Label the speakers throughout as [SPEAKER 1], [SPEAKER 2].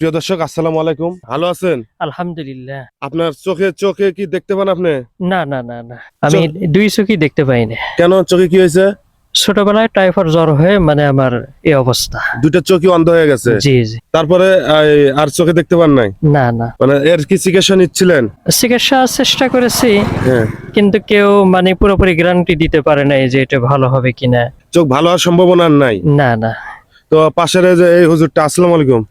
[SPEAKER 1] প্রিয় দর্শক আসসালামু আলাইকুম। ভালো আছেন?
[SPEAKER 2] আলহামদুলিল্লাহ।
[SPEAKER 1] আপনার চোখে চোখে কি দেখতে পান আপনি?
[SPEAKER 2] না না না না। আমি দুই চোখই দেখতে পাই না
[SPEAKER 1] কেন? চোখে কি হয়েছে?
[SPEAKER 2] ছোটবেলায় টাইফয়েড জ্বর হয়ে মানে আমার এই অবস্থা।
[SPEAKER 1] দুইটা চোখই অন্ধ হয়ে গেছে?
[SPEAKER 2] জি জি।
[SPEAKER 1] তারপরে আর চোখে দেখতে পান নাই?
[SPEAKER 2] না না।
[SPEAKER 1] মানে এর কি চিকিৎসা নিচ্ছিলেন?
[SPEAKER 2] চিকিৎসা চেষ্টা করেছি
[SPEAKER 1] হ্যাঁ।
[SPEAKER 2] কিন্তু কেউ মানে পুরোপুরি গ্যারান্টি দিতে পারে নাই যে এটা ভালো হবে কিনা।
[SPEAKER 1] চোখ ভালো হওয়ার সম্ভাবনা নাই?
[SPEAKER 2] না না।
[SPEAKER 1] তো পাশের যে এই হুজুরটা আসসালামু আলাইকুম।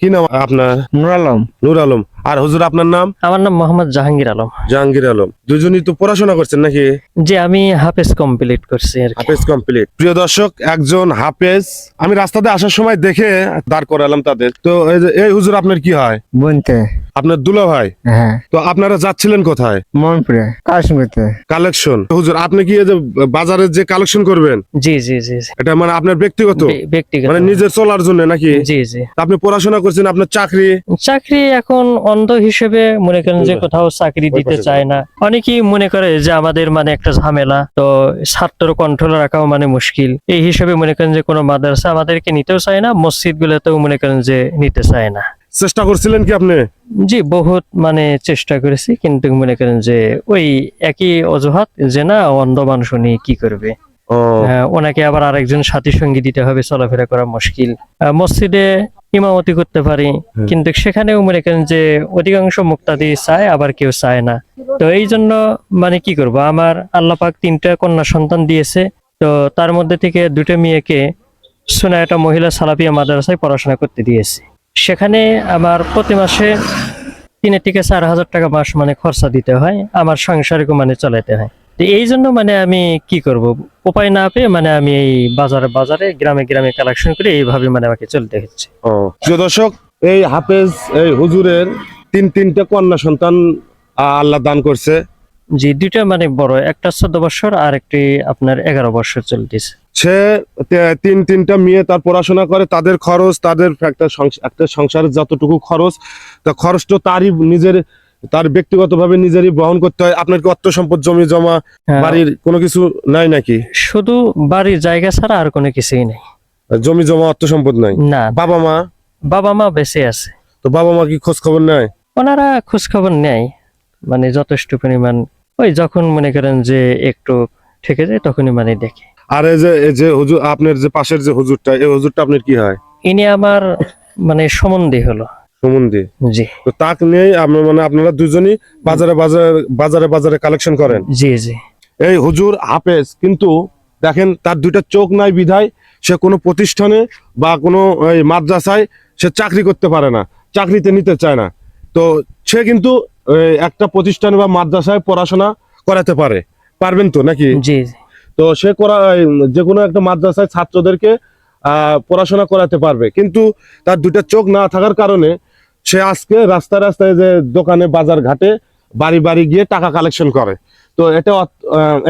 [SPEAKER 1] কি নাম আপনার?
[SPEAKER 3] নুর আলম।
[SPEAKER 1] নূর আলম। আর হুজুর আপনার নাম?
[SPEAKER 2] আমার নাম মোহাম্মদ জাহাঙ্গীর আলম।
[SPEAKER 1] জাহাঙ্গীর আলম। দুজনই তো পড়াশোনা করছেন নাকি?
[SPEAKER 2] যে আমি হাফেজ কমপ্লিট করছি আর
[SPEAKER 1] হাফেজ কমপ্লিট প্রিয় দর্শক একজন হাফেজ। আমি রাস্তাতে আসার সময় দেখে দাঁড় করালাম তাদের। তো এই যে এই হুজুর আপনার কি হয়?
[SPEAKER 3] বনতে।
[SPEAKER 1] আপনার দুলা ভাই
[SPEAKER 3] হ্যাঁ।
[SPEAKER 1] তো আপনারা যাচ্ছিলেন কোথায়? কালেকশন। হুজুর আপনি কি এই যে বাজারে যে কালেকশন করবেন?
[SPEAKER 2] জি জি জি জি।
[SPEAKER 1] এটা মানে আপনার ব্যক্তিগত?
[SPEAKER 2] ব্যক্তিগত।
[SPEAKER 1] মানে নিজের চলার জন্য নাকি?
[SPEAKER 2] জি জি।
[SPEAKER 1] আপনি পড়াশোনা করছেন আপনার চাকরি?
[SPEAKER 2] চাকরি এখন অন্ধ হিসেবে মনে করেন যে কোথাও চাকরি দিতে চায় না। অনেকেই মনে করে যে আমাদের মানে একটা ঝামেলা তো ছাত্র কন্ট্রোল রাখাও মানে মুশকিল। এই হিসেবে মনে করেন যে কোনো মাদ্রাসা আমাদেরকে নিতেও চায় না মসজিদ গুলোতেও মনে করেন যে নিতে চায় না।
[SPEAKER 1] চেষ্টা করছিলেন কি আপনি?
[SPEAKER 2] জি বহুত মানে চেষ্টা করেছি কিন্তু মনে করেন যে ওই একই অজুহাত যে না অন্ধ মানুষ উনি কি করবে? হ্যাঁ, ওনাকে আবার আরেকজন সাথী সঙ্গী দিতে হবে চলাফেরা করা মুশকিল। মসজিদে ইমামতি করতে পারি কিন্তু সেখানেও মনে করেন যে অধিকাংশ মুক্তাদি চায় আবার কেউ চায় না। তো এই জন্য মানে কি করব আমার আল্লাহ পাক তিনটা কন্যা সন্তান দিয়েছে তো তার মধ্যে থেকে দুটো মেয়েকে সোনা একটা মহিলা সালাপিয়া মাদ্রাসায় পড়াশোনা করতে দিয়েছি। সেখানে আমার প্রতি মাসে তিনের থেকে চার হাজার টাকা মাস মানে খরচা দিতে হয়, আমার সংসারকে মানে চালাতে হয়। তো এই জন্য মানে আমি কি করব? উপায় না পেয়ে মানে আমি এই বাজারে বাজারে গ্রামে গ্রামে কালেকশন করে এইভাবে মানে আমাকে চলতে হচ্ছে।
[SPEAKER 1] ও দর্শক, এই হাফেজ, এই হুজুরের তিন তিনটা কন্যা সন্তান আল্লাহ দান করছে।
[SPEAKER 2] জি দুইটা মানে বড় একটা চোদ্দ বছর আর একটি আপনার এগারো বছর চলতেছে।
[SPEAKER 1] সে তিন তিনটা মেয়ে তার পড়াশোনা করে তাদের খরচ তাদের একটা একটা সংসারের যতটুকু খরচ তা খরচ তো তারই নিজের তার ব্যক্তিগতভাবে নিজেরই বহন করতে হয়। আপনার কি অর্থ সম্পদ জমি জমা
[SPEAKER 2] হ্যাঁ,
[SPEAKER 1] বাড়ির কোনো কিছু নাই নাকি?
[SPEAKER 2] শুধু বাড়ির জায়গা ছাড়া আর কোনো কিছুই নেই।
[SPEAKER 1] জমি জমা অর্থ সম্পদ নাই?
[SPEAKER 2] না।
[SPEAKER 1] বাবা মা?
[SPEAKER 2] বাবা মা বেঁচে আছে।
[SPEAKER 1] তো বাবা মা কি খোঁজ খবর নেয়?
[SPEAKER 2] ওনারা খোঁজ খবর নেয় মানে যথেষ্ট পরিমাণ ওই যখন মনে করেন যে একটু ঠেকে যায় তখনই মানে দেখে।
[SPEAKER 1] আর এই যে এই যে হুজুর আপনার যে পাশের যে হুজুরটা এই হুজুরটা আপনার কি হয়?
[SPEAKER 2] ইনি আমার মানে সম্বন্ধী হলো।
[SPEAKER 1] সুমন্দি
[SPEAKER 2] জি।
[SPEAKER 1] তো তাকে নিয়েই আমরা মানে আপনারা দুজনই বাজারে বাজারে বাজারে বাজারে কালেকশন করেন।
[SPEAKER 2] জি জি।
[SPEAKER 1] এই হুজুর হাফেজ কিন্তু দেখেন তার দুইটা চোখ নাই বিধায় সে কোনো প্রতিষ্ঠানে বা কোনো মাদ্রাসায় সে চাকরি করতে পারে না চাকরিতে নিতে চায় না। তো সে কিন্তু একটা প্রতিষ্ঠান বা মাদ্রাসায় পড়াশোনা করাতে পারে। পারবেন তো নাকি?
[SPEAKER 2] জি
[SPEAKER 1] তো সে করা যে কোনো একটা মাদ্রাসায় ছাত্রদেরকে পড়াশোনা করাতে পারবে। কিন্তু তার দুইটা চোখ না থাকার কারণে সে আজকে রাস্তায় রাস্তায় যে দোকানে বাজার ঘাটে বাড়ি বাড়ি গিয়ে টাকা কালেকশন করে। তো এটা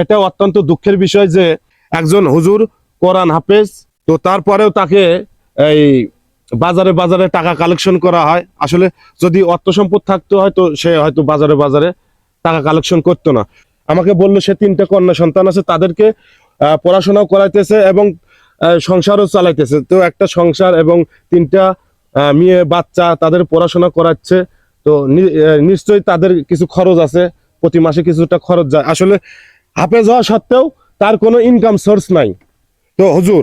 [SPEAKER 1] এটা অত্যন্ত দুঃখের বিষয় যে একজন হুজুর কোরআন হাফেজ তো তারপরেও তাকে এই বাজারে বাজারে টাকা কালেকশন করা হয়। আসলে যদি অর্থ সম্পদ থাকতো হয়তো সে হয়তো বাজারে বাজারে টাকা কালেকশন করতো না। আমাকে বলল সে তিনটে কন্যা সন্তান আছে, তাদেরকে পড়াশোনাও করাইতেছে এবং সংসারও চালাইতেছে। তো একটা সংসার এবং তিনটা মেয়ে, বাচ্চা তাদের পড়াশোনা করাচ্ছে। তো নিশ্চয়ই তাদের কিছু খরচ আছে, প্রতি মাসে কিছুটা খরচ যায়। আসলে হাফেজ হওয়া সত্ত্বেও তার কোনো ইনকাম সোর্স নাই। তো হুজুর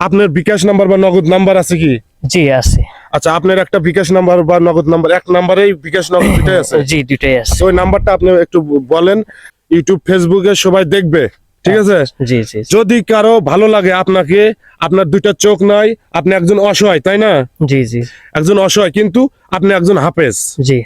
[SPEAKER 1] আপনার বিকাশ নাম্বার বা নগদ নাম্বার আছে কি?
[SPEAKER 2] জি আছে।
[SPEAKER 1] আচ্ছা আপনার একটা বিকাশ নাম্বার বা নগদ নাম্বার এক নাম্বারেই বিকাশ নগদ দুটাই আছে?
[SPEAKER 2] জি দুটাই আছে।
[SPEAKER 1] ওই নাম্বারটা আপনি একটু বলেন ইউটিউব ফেসবুকে সবাই দেখবে ঠিক আছে?
[SPEAKER 2] জি জি জি,
[SPEAKER 1] যদি কারও ভালো লাগে আপনাকে আপনার দুইটা চোখ নাই আপনি একজন অসহায় তাই না?
[SPEAKER 2] জি জি।
[SPEAKER 1] একজন অসহায় কিন্তু আপনি একজন হাফেজ।
[SPEAKER 2] জি।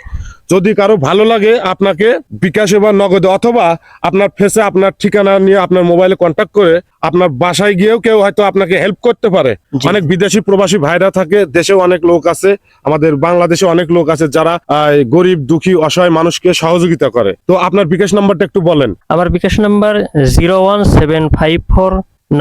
[SPEAKER 1] যদি কারও ভালো লাগে আপনাকে বিকাশে বা নগদে অথবা আপনার ফেসে আপনার ঠিকানা নিয়ে আপনার মোবাইলে কন্ট্যাক্ট করে আপনার বাসায় গিয়েও কেউ হয়তো আপনাকে হেল্প করতে পারে। অনেক বিদেশি প্রবাসী ভাইরা থাকে দেশেও অনেক লোক আছে আমাদের বাংলাদেশে অনেক লোক আছে যারা গরিব দুঃখী অসহায় মানুষকে সহযোগিতা করে। তো আপনার বিকাশ নাম্বারটা একটু বলেন।
[SPEAKER 2] আমার bKash number zero one seven five four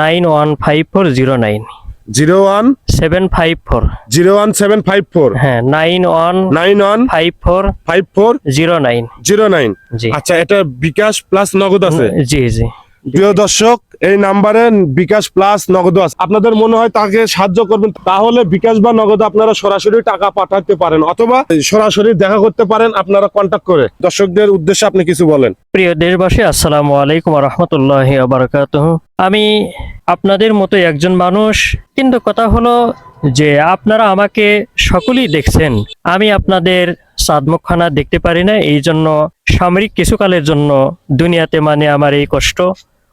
[SPEAKER 2] nine one five four zero nine.
[SPEAKER 1] Zero one
[SPEAKER 2] seven five four.
[SPEAKER 1] Zero one seven five four.
[SPEAKER 2] হ্যাঁ nine one
[SPEAKER 1] nine one
[SPEAKER 2] five four
[SPEAKER 1] five four
[SPEAKER 2] zero nine.
[SPEAKER 1] Zero nine.
[SPEAKER 2] জি।
[SPEAKER 1] আচ্ছা এটা বিকাশ plus নগদ আছে?
[SPEAKER 2] জি জি।
[SPEAKER 1] প্রিয় দর্শক, এই নাম্বারে বিকাশ plus নগদ আছে। আপনাদের মনে হয় তাকে সাহায্য করবেন, তাহলে বিকাশ বা নগদ আপনারা সরাসরি টাকা পাঠাতে পারেন, অথবা সরাসরি দেখা করতে পারেন, আপনারা কন্ট্যাক্ট করে। দর্শকদের উদ্দেশ্যে আপনি কিছু বলেন।
[SPEAKER 2] প্রিয় দেশবাসী, আসসালামু আলাইকুম রহমতুল্লাহ বারাকাত আমি আপনাদের মতো একজন মানুষ, কিন্তু কথা হলো যে আপনারা আমাকে সকলেই দেখছেন। আমি আপনাদের সাদমুখখানা দেখতে পারি না এই জন্য সামরিক কিছুকালের জন্য দুনিয়াতে মানে আমার এই কষ্ট।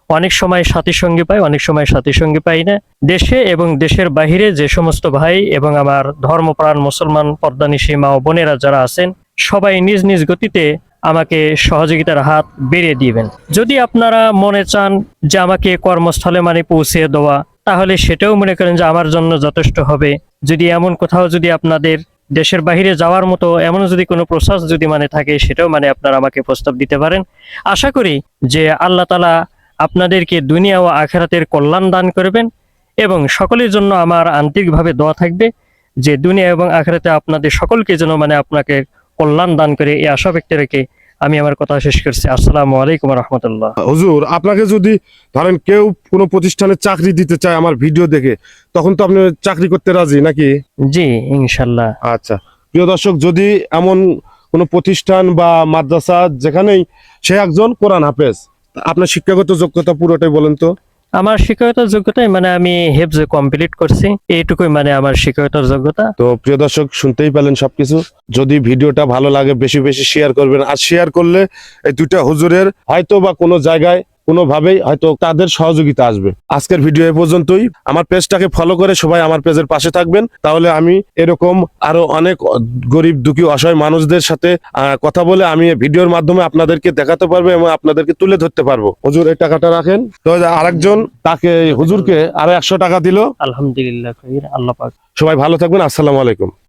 [SPEAKER 2] অনেক সময় সাথী সঙ্গী পাই, অনেক সময় সাথী সঙ্গী পাই না। দেশে এবং দেশের বাহিরে যে সমস্ত ভাই এবং আমার ধর্মপ্রাণ মুসলমান পর্দানিশী মা ও বোনেরা যারা আছেন, সবাই নিজ নিজ গতিতে আমাকে সহযোগিতার হাত বেড়ে দিবেন। যদি আপনারা মনে চান যে আমাকে কর্মস্থলে মানে পৌঁছে দেওয়া, তাহলে সেটাও মনে করেন যে আমার জন্য যথেষ্ট হবে। যদি এমন কোথাও যদি আপনাদের দেশের বাইরে যাওয়ার মতো এমন যদি কোনো প্রসেস যদি মানে থাকে, সেটাও মানে আপনারা আমাকে প্রস্তাব দিতে পারেন। আশা করি যে আল্লাহ তালা আপনাদেরকে দুনিয়া ও আখেরাতের কল্যাণ দান করবেন এবং সকলের জন্য আমার আন্তরিকভাবে দোয়া থাকবে যে দুনিয়া এবং আখেরাতে আপনাদের সকলকে যেন মানে আপনাকে কল্যাণ দান করে। এই আশা ব্যক্তি রেখে আমি আমার কথা শেষ করছি। আসসালামু আলাইকুম রহমতুল্লাহ।
[SPEAKER 1] হুজুর আপনাকে যদি ধরেন কেউ কোনো প্রতিষ্ঠানে চাকরি দিতে চায় আমার ভিডিও দেখে তখন তো আপনি চাকরি করতে রাজি নাকি?
[SPEAKER 2] জি ইনশাল্লাহ।
[SPEAKER 1] আচ্ছা প্রিয় দর্শক যদি এমন কোনো প্রতিষ্ঠান বা মাদ্রাসা যেখানেই সে একজন কোরআন হাফেজ আপনার শিক্ষাগত যোগ্যতা পুরোটাই বলেন তো।
[SPEAKER 2] আমার শিক্ষাগত যোগ্যতাই মানে আমি হেফজ কমপ্লিট করছি এইটুকুই মানে আমার শিক্ষাগত যোগ্যতা।
[SPEAKER 1] তো প্রিয় দর্শক শুনতেই পেলেন সবকিছু। যদি ভিডিওটা ভালো লাগে বেশি বেশি শেয়ার করবেন। আর শেয়ার করলে এই দুইটা হুজুরের হয়তো বা কোনো জায়গায় কোনোভাবেই হয়তো তাদের সহযোগিতা আসবে। আজকের ভিডিও এ পর্যন্তই। আমার পেজটাকে ফলো করে সবাই আমার পেজের পাশে থাকবেন। তাহলে আমি এরকম আরও অনেক গরিব দুঃখী অসহায় মানুষদের সাথে কথা বলে আমি ভিডিওর মাধ্যমে আপনাদেরকে দেখাতে পারব এবং আপনাদেরকে তুলে ধরতে পারব। হুজুর এই টাকাটা রাখেন। তো আরেকজন তাকে হুজুরকে আরও একশো টাকা দিল।
[SPEAKER 2] আলহামদুলিল্লাহ আল্লাহ
[SPEAKER 1] সবাই ভালো থাকবেন। আসসালামু আলাইকুম।